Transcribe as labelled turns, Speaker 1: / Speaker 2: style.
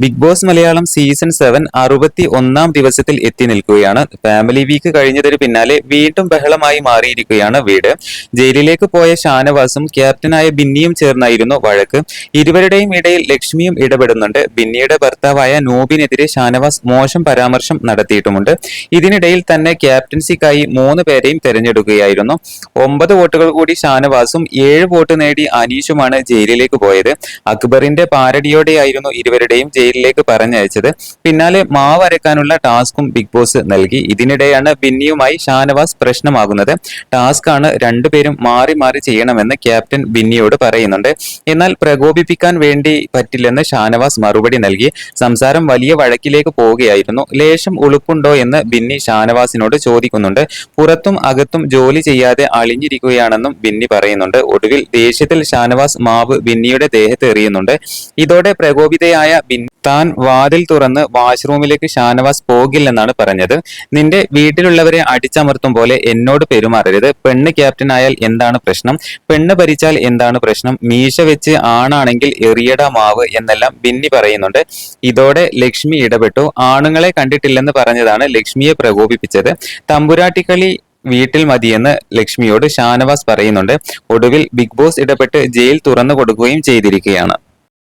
Speaker 1: Big Boss Malayalam season seven അറുപത്തി ഒന്നാം ദിവസത്തിൽ എത്തി നിൽക്കുകയാണ്. ഫാമിലി വീക്ക് കഴിഞ്ഞതിന് പിന്നാലെ വീണ്ടും ബഹളമായി മാറിയിരിക്കുകയാണ് വീട്. ജയിലിലേക്ക് പോയ ഷാനവാസും ക്യാപ്റ്റനായ ബിന്നിയും ചേർന്നായിരുന്നു വഴക്ക്. ഇരുവരുടെയും ഇടയിൽ ലക്ഷ്മിയും ഇടപെടുന്നുണ്ട്. ബിന്നിയുടെ ഭർത്താവായ നോബിനെതിരെ ഷാനവാസ് മോശം പരാമർശം നടത്തിയിട്ടുമുണ്ട്. ഇതിനിടയിൽ തന്നെ ക്യാപ്റ്റൻസിക്കായി മൂന്ന് പേരെയും തെരഞ്ഞെടുക്കുകയായിരുന്നു. ഒമ്പത് വോട്ടുകൾ കൂടി ഷാനവാസും ഏഴ് വോട്ട് നേടി അനീഷുമാണ് ജയിലിലേക്ക് പോയത്. അക്ബറിന്റെ പാരഡിയോടെയായിരുന്നു ഇരുവരുടെയും ജയിലിലേക്ക് പറഞ്ഞയച്ചത്. പിന്നാലെ മാവ് അരക്കാനുള്ള ടാസ്കും ബിഗ് ബോസ് നൽകി. ഇതിനിടെയാണ് ബിന്നിയുമായി ഷാനവാസ് പ്രശ്നമാകുന്നത്. ടാസ്ക് ആണ് രണ്ടുപേരും മാറി മാറി ചെയ്യണമെന്ന് ക്യാപ്റ്റൻ ബിന്നിയോട് പറയുന്നുണ്ട്. എന്നാൽ പ്രകോപിപ്പിക്കാൻ വേണ്ടി പറ്റില്ലെന്ന് ഷാനവാസ് മറുപടി നൽകി. സംസാരം വലിയ വഴക്കിലേക്ക് പോവുകയായിരുന്നു ലേശം ഉളുപ്പുണ്ടോ എന്ന് ബിന്നി ഷാനവാസിനോട് ചോദിക്കുന്നുണ്ട്. പുറത്തും അകത്തും ജോലി ചെയ്യാതെ അളിഞ്ഞിരിക്കുകയാണെന്നും ബിന്നി പറയുന്നുണ്ട്. ഒടുവിൽ ദേഷ്യത്തിൽ ഷാനവാസ് മാവ് ബിന്നിയുടെ ദേഹത്ത് എറിയുന്നുണ്ട്. ഇതോടെ പ്രകോപിതയായ ബിന്നി താൻ വാതിൽ തുറന്ന് വാഷ്റൂമിലേക്ക് ഷാനവാസ് പോകില്ലെന്നാണ് പറഞ്ഞത്. നിന്റെ വീട്ടിലുള്ളവരെ അടിച്ചമർത്തും പോലെ എന്നോട് പെരുമാറരുത്. പെണ്ണ് ക്യാപ്റ്റൻ ആയാൽ എന്താണ് പ്രശ്നം? പെണ്ണ് ഭരിച്ചാൽ എന്താണ് പ്രശ്നം? മീശ വെച്ച് ആണാണെങ്കിൽ എറിയട മാവ് എന്നെല്ലാം ബിന്നി പറയുന്നുണ്ട്. ഇതോടെ ലക്ഷ്മി ഇടപെട്ടു. ആണുങ്ങളെ കണ്ടിട്ടില്ലെന്ന് പറഞ്ഞതാണ് ലക്ഷ്മിയെ പ്രകോപിപ്പിച്ചത്. തമ്പുരാട്ടിക്കളി വീട്ടിൽ മതിയെന്ന് ലക്ഷ്മിയോട് ഷാനവാസ് പറയുന്നുണ്ട്. ഒടുവിൽ ബിഗ് ബോസ് ഇടപെട്ട് ജയിൽ തുറന്നു കൊടുക്കുകയും ചെയ്തിരിക്കുകയാണ്.